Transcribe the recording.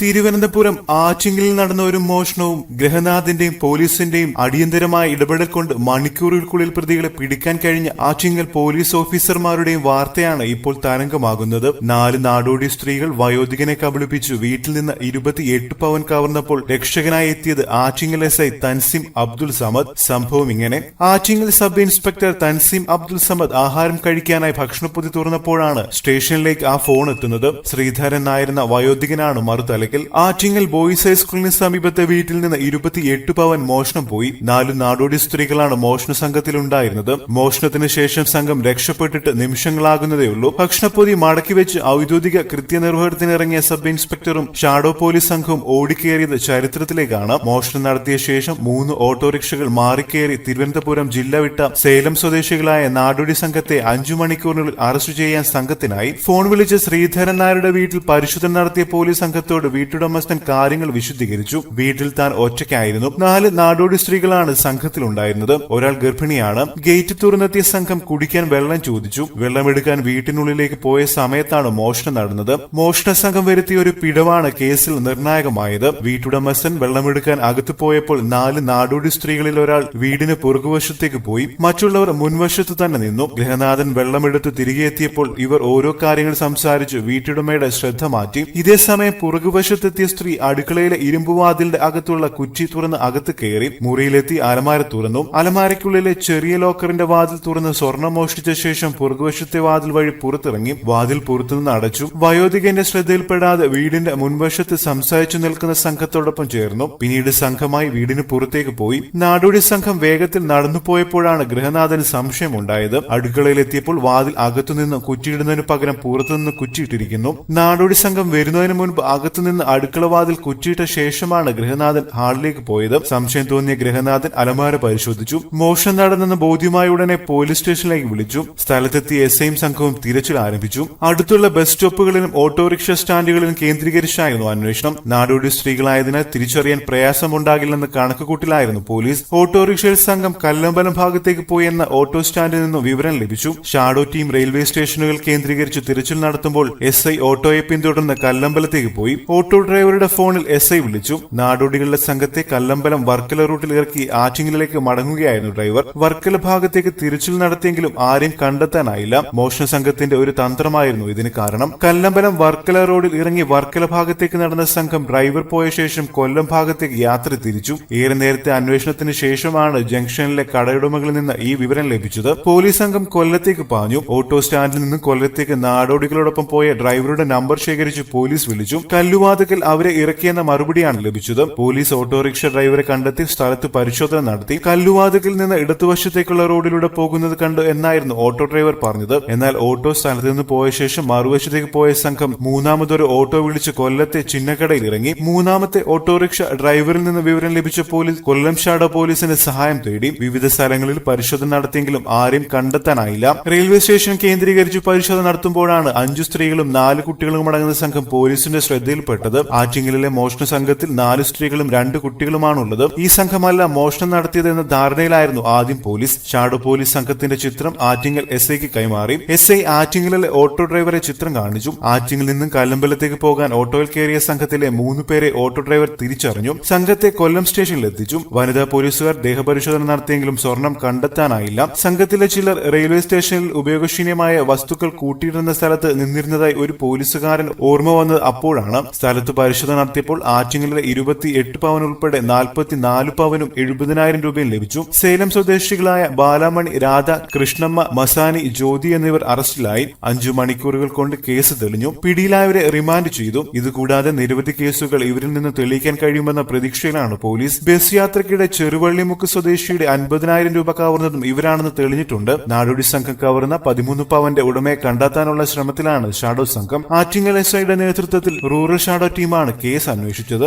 തിരുവനന്തപുരം ആറ്റിങ്ങലിൽ നടന്ന ഒരു മോഷണവും ഗ്രഹനാഥിന്റെയും പോലീസിന്റെയും അടിയന്തരമായ ഇടപെടൽ കൊണ്ട് മണിക്കൂറുകൾക്കുള്ളിൽ പ്രതികളെ പിടിക്കാൻ കഴിഞ്ഞ ആറ്റിങ്ങൽ പോലീസ് ഓഫീസർമാരുടെയും വാർത്തയാണ് ഇപ്പോൾ തരംഗമാകുന്നത്. നാല് നാടോടി സ്ത്രീകൾ വയോധികനെ കബളിപ്പിച്ചു. വീട്ടിൽ നിന്ന് ഇരുപത്തിയെട്ട് പവൻ കവർന്നപ്പോൾ രക്ഷകനായി എത്തിയത് ആറ്റിങ്ങൽ എസ് ഐ തൻസിം അബ്ദുൽ സമദ്. സംഭവം ഇങ്ങനെ. ആറ്റിങ്ങൽ സബ് ഇൻസ്പെക്ടർ തൻസിം അബ്ദുൽ സമദ് ആഹാരം കഴിക്കാനായി ഭക്ഷണപ്പൊതി തുറന്നപ്പോഴാണ് സ്റ്റേഷനിലേക്ക് ആ ഫോൺ എത്തുന്നത്. ശ്രീധരൻ നായരുന്ന വയോധികനാണ് മറുതലയ്ക്കൽ ആറ്റിങ്ങൽ ബോയ്സ് ഹൈസ്കൂളിന് സമീപത്തെ വീട്ടിൽ നിന്ന് ഇരുപത്തിയെട്ട് പവൻ മോഷണം പോയി. നാല് നാടോടി സ്ത്രീകളാണ് മോഷണ സംഘത്തിലുണ്ടായിരുന്നത് മോഷണത്തിന് ശേഷം സംഘം രക്ഷപ്പെട്ടിട്ട് നിമിഷങ്ങളാകുന്നതേയുള്ളൂ ഭക്ഷണപ്പൊതി മടക്കിവെച്ച് ഔദ്യോഗിക കൃത്യനിർവഹണത്തിനിറങ്ങിയ സബ് ഇൻസ്പെക്ടറും ഷാഡോ പോലീസ് സംഘവും ഓടിക്കേറിയത് ചരിത്രത്തിലേക്കാണ്. മോഷണം നടത്തിയ ശേഷം മൂന്ന് ഓട്ടോറിക്ഷകൾ മാറിക്കേറി തിരുവനന്തപുരം ജില്ല വിട്ട സേലം സ്വദേശികളായ നാടോടി സംഘത്തെ അഞ്ചു മണിക്കൂറിനുള്ളിൽ അറസ്റ്റ് ചെയ്യാൻ സംഘത്തിനായി. ഫോൺ വിളിച്ച് ശ്രീധരൻ നായരുടെ വീട്ടിൽ പരിശോധന നടത്തിയ പോലീസ് സംഘത്തോട് വീട്ടുടമസ്ഥൻ കാര്യങ്ങൾ വിശുദ്ധീകരിച്ചു. വീട്ടിൽ താൻ ഒറ്റയ്ക്കായിരുന്നു. നാല് നാടോടി സ്ത്രീകളാണ് സംഘത്തിലുണ്ടായിരുന്നത്. ഒരാൾ ഗർഭിണിയാണ്. ഗേറ്റ് തുറന്നെത്തിയ സംഘം കുടിക്കാൻ വെള്ളം ചോദിച്ചു. വെള്ളമെടുക്കാൻ വീട്ടിനുള്ളിലേക്ക് പോയ സമയത്താണ് മോഷണം നടന്നത്. മോഷണ സംഘം വരുത്തിയ ഒരു പിടവാണ് കേസിൽ നിർണായകമായത്. വീട്ടുടമസ്ഥൻ വെള്ളമെടുക്കാൻ അകത്തു പോയപ്പോൾ നാല് നാടോടി സ്ത്രീകളിൽ ഒരാൾ വീടിന് പുറകുവശത്തേക്ക് പോയി. മറ്റുള്ളവർ മുൻവശത്ത് തന്നെ നിന്നു. ഗൃഹനാഥൻ വെള്ളമെടുത്ത് തിരികെ എത്തിയപ്പോൾ ഇവർ ഓരോ കാര്യങ്ങൾ സംസാരിച്ച് വീട്ടുടമയുടെ ശ്രദ്ധ മാറ്റി. ഇതേസമയം പുറകുവശത്തെത്തിയ സ്ത്രീ അടുക്കളയിലെ ഇരുമ്പുവാതിലിന്റെ അകത്തുള്ള കുറ്റി തുറന്ന് അകത്ത് കയറി മുറിയിലെത്തി അലമാര തുറന്നു. അലമാരയ്ക്കുള്ളിലെ ചെറിയ ലോക്കറിന്റെ വാതിൽ തുറന്ന് സ്വർണം മോഷ്ടിച്ച ശേഷം പുറകുവശത്തെ വാതിൽ വഴി പുറത്തിറങ്ങി വാതിൽ പുറത്തുനിന്ന് അടച്ചു. വയോധികന്റെ ശ്രദ്ധയിൽപ്പെടാതെ വീടിന്റെ മുൻവശത്ത് സംസാരിച്ചു നിൽക്കുന്ന സംഘത്തോടൊപ്പം ചേർന്നു. പിന്നീട് സംഘമായി വീടിന് പുറത്തേക്ക് പോയി. നാടോടി സംഘം വേഗത്തിൽ നടന്നു പോയപ്പോഴാണ് ഗൃഹനാഥന് സംശയമുണ്ടായത്. അടുക്കളയിലെത്തിയപ്പോൾ വാതിൽ അകത്തുനിന്ന് കുറ്റിയിടുന്നതിന് പകരം പുറത്തുനിന്ന് കുറ്റിയിട്ടിരിക്കുന്നു. നാടോടി സംഘം വരുന്നതിന് മുൻപ് അകത്തുനിന്ന് അടുക്കള വാതിൽ കുറ്റിയിട്ട ശേഷമാണ് ഗൃഹനാഥൻ ഹാളിലേക്ക് പോയത്. സംശയം തോന്നിയ ഗൃഹനാഥൻ അലമാര പരിശോധിച്ചു. മോഷണം നടന്നെന്ന് ബോധ്യമായ ഉടനെ പോലീസ് സ്റ്റേഷനിലേക്ക് വിളിച്ചു. സ്ഥലത്തെത്തി എസ് ഐയും സംഘവും തിരച്ചിൽ ആരംഭിച്ചു. അടുത്തുള്ള ബസ് സ്റ്റോപ്പുകളിലും ഓട്ടോറിക്ഷ സ്റ്റാൻഡുകളിലും കേന്ദ്രീകരിച്ചായിരുന്നു അന്വേഷണം. നാടോടി സ്ത്രീകളായതിനാൽ തിരിച്ചറിയാൻ പ്രയാസമുണ്ടാകില്ലെന്ന് കണക്കുകൂട്ടിലായിരുന്നു പോലീസ്. ഓട്ടോറിക്ഷയിൽ സംഘം കല്ലമ്പലം ഭാഗത്തേക്ക് പോയെന്ന ഓട്ടോ സ്റ്റാൻഡിൽ നിന്നും വിവരം ലഭിച്ചു. ഷാഡോ ടീം റെയിൽവേ സ്റ്റേഷനുകൾ കേന്ദ്രീകരിച്ച് തിരച്ചിൽ നടത്തുമ്പോൾ എസ് ഐ ഓട്ടോയെ പിന്തുടർന്ന് കല്ലമ്പലത്തേക്ക് പോയി. ഓട്ടോ ഡ്രൈവറുടെ ഫോണിൽ എസ് ഐ വിളിച്ചു. നാടോടികളുടെ സംഘത്തെ കല്ലമ്പലം വർക്കല റൂട്ടിൽ ഇറക്കി ആറ്റിങ്ങലിലേക്ക് മടങ്ങുകയായിരുന്നു ഡ്രൈവർ. വർക്കല ഭാഗത്തേക്ക് തിരിച്ചിൽ നടത്തിയെങ്കിലും ആരെയും കണ്ടെത്താനായില്ല. മോഷണ സംഘത്തിന്റെ ഒരു തന്ത്രമായിരുന്നു ഇതിന് കാരണം. കല്ലമ്പലം വർക്കല റോഡിൽ ഇറങ്ങി വർക്കല ഭാഗത്തേക്ക് നടന്ന സംഘം ഡ്രൈവർ പോയ ശേഷം കൊല്ലം ഭാഗത്തേക്ക് യാത്ര തിരിച്ചു. ഏറെ നേരത്തെ അന്വേഷണത്തിന് ശേഷമാണ് ജംഗ്ഷനിലെ കടയുടമകളിൽ നിന്ന് ഈ വിവരം ലഭിച്ചത്. പോലീസ് സംഘം കൊല്ലത്തേക്ക് പാഞ്ഞു. ഓട്ടോ സ്റ്റാൻഡിൽ നിന്ന് കൊല്ലത്തേക്ക് നാടോടികളോടൊപ്പം പോയ ഡ്രൈവറുടെ നമ്പർ ശേഖരിച്ച് പോലീസ് വിളിച്ചു. കല്ലുവാതുക്കൽ അവരെ ഇറക്കിയെന്ന മറുപടിയാണ് ലഭിച്ചത്. പോലീസ് ഓട്ടോറിക്ഷ ഡ്രൈവറെ കണ്ടെത്തി സ്ഥലത്ത് പരിശോധന നടത്തി കല്ലുവാതുക്കിൽ നിന്ന് ഇടതുവശത്തേക്കുള്ള റോഡിലൂടെ പോകുന്നത് കണ്ടു എന്നായിരുന്നു ഓട്ടോ ഡ്രൈവർ പറഞ്ഞത്. എന്നാൽ ഓട്ടോ സ്ഥലത്ത് നിന്ന് പോയ ശേഷം മറുവശത്തേക്ക് പോയ സംഘം മൂന്നാമതൊരു ഓട്ടോ വിളിച്ച് കൊല്ലത്തെ ചിന്നക്കടയിൽ ഇറങ്ങി. മൂന്നാമത്തെ ഓട്ടോറിക്ഷ ഡ്രൈവറിൽ നിന്ന് വിവരം ലഭിച്ച പോലീസ് കൊല്ലം ഷാഡോ പോലീസിന്റെ സഹായം തേടി വിവിധ സ്ഥലങ്ങളിൽ പരിശോധന നടത്തിയെങ്കിലും ആരെയും കണ്ടെത്താനായില്ല. റെയിൽവേ സ്റ്റേഷൻ കേന്ദ്രീകരിച്ച് പരിശോധന നടത്തുമ്പോഴാണ് അഞ്ചു സ്ത്രീകളും നാല് കുട്ടികളും അടങ്ങുന്ന സംഘം പോലീസിന്റെ ശ്രദ്ധയിൽപ്പെട്ടത്. ആറ്റിങ്ങലിലെ മോഷണ സംഘത്തിൽ നാല് സ്ത്രീകളും രണ്ട് കുട്ടികളുമാണുള്ളത്. ഈ സംഘമല്ല മോഷണം നടത്തിയതെന്ന ധാരണയിലായിരുന്നു ആദ്യം പോലീസ്. ഷാഡോ പോലീസ് സംഘത്തിന്റെ ചിത്രം ആറ്റിങ്ങൽ എസ് ഐക്ക് കൈമാറി. എസ് ഐ ആറ്റിങ്ങലിലെ ഓട്ടോ ഡ്രൈവറെ ചിത്രം കാണിച്ചു. ആറ്റിങ്ങിൽ നിന്നും കല്ലമ്പലത്തേക്ക് പോകാൻ ഓട്ടോയിൽ കയറിയ സംഘത്തിലെ മൂന്ന് പേരെ ഓട്ടോ ഡ്രൈവർ തിരിച്ചറിഞ്ഞു. സംഘത്തെ കൊല്ലം സ്റ്റേഷനിൽ എത്തിച്ചു. വനിതാ പോലീസുകാർ ദേഹപരിശോധന നടത്തിയെങ്കിലും സ്വർണം കണ്ടെത്താനായില്ല. സംഘത്തിലെ ചിലർ റെയിൽവേ സ്റ്റേഷനിൽ ഉപയോഗശൂന്യമായ വസ്തുക്കൾ കൂട്ടിയിടുന്ന സ്ഥലത്ത് നിന്നിരുന്നതായി ഒരു പോലീസുകാരൻ ഓർമ്മ വന്നത് അപ്പോഴാണ്. സ്ഥലത്ത് പരിശോധന നടത്തിയപ്പോൾ ആറ്റിങ്ങലിലെ ഇരുപത്തി എട്ട് പവൻ ഉൾപ്പെടെ നാൽപ്പത്തി നാല് പവനും എഴുപതിനായിരം രൂപയും ലഭിച്ചു. സേലം സ്വദേശികളായ ബാലാമണി രാധ കൃഷ്ണമ്മ മസാനി ജ്യോതി എന്നിവർ അറസ്റ്റിലായി. അഞ്ചു മണിക്കൂറുകൾ കൊണ്ട് കേസ് തെളിഞ്ഞു. പിടിയിലായവരെ റിമാൻഡ് ചെയ്തു. ഇതുകൂടാതെ നിരവധി കേസുകൾ ഇവരിൽ നിന്ന് തെളിയിക്കാൻ കഴിയുമെന്ന പ്രതീക്ഷയിലാണ് പോലീസ്. ബസ് യാത്രക്കിടെ ചെറുവള്ളിമുക്ക് സ്വദേശിയുടെ അൻപതിനായിരം രൂപ കവർന്നതും ഇവരാണെന്ന് തെളിഞ്ഞിട്ടുണ്ട്. നാടോടി സംഘം കവർന്ന പതിമൂന്ന് പവന്റെ ഉടമയെ കണ്ടെത്താനുള്ള ശ്രമത്തിലാണ് ഷാഡോ സംഘം. ആറ്റിങ്ങൽ എസ് നേതൃത്വത്തിൽ റൂറൽ ടീമാണ് കേസ് അന്വേഷിച്ചത്.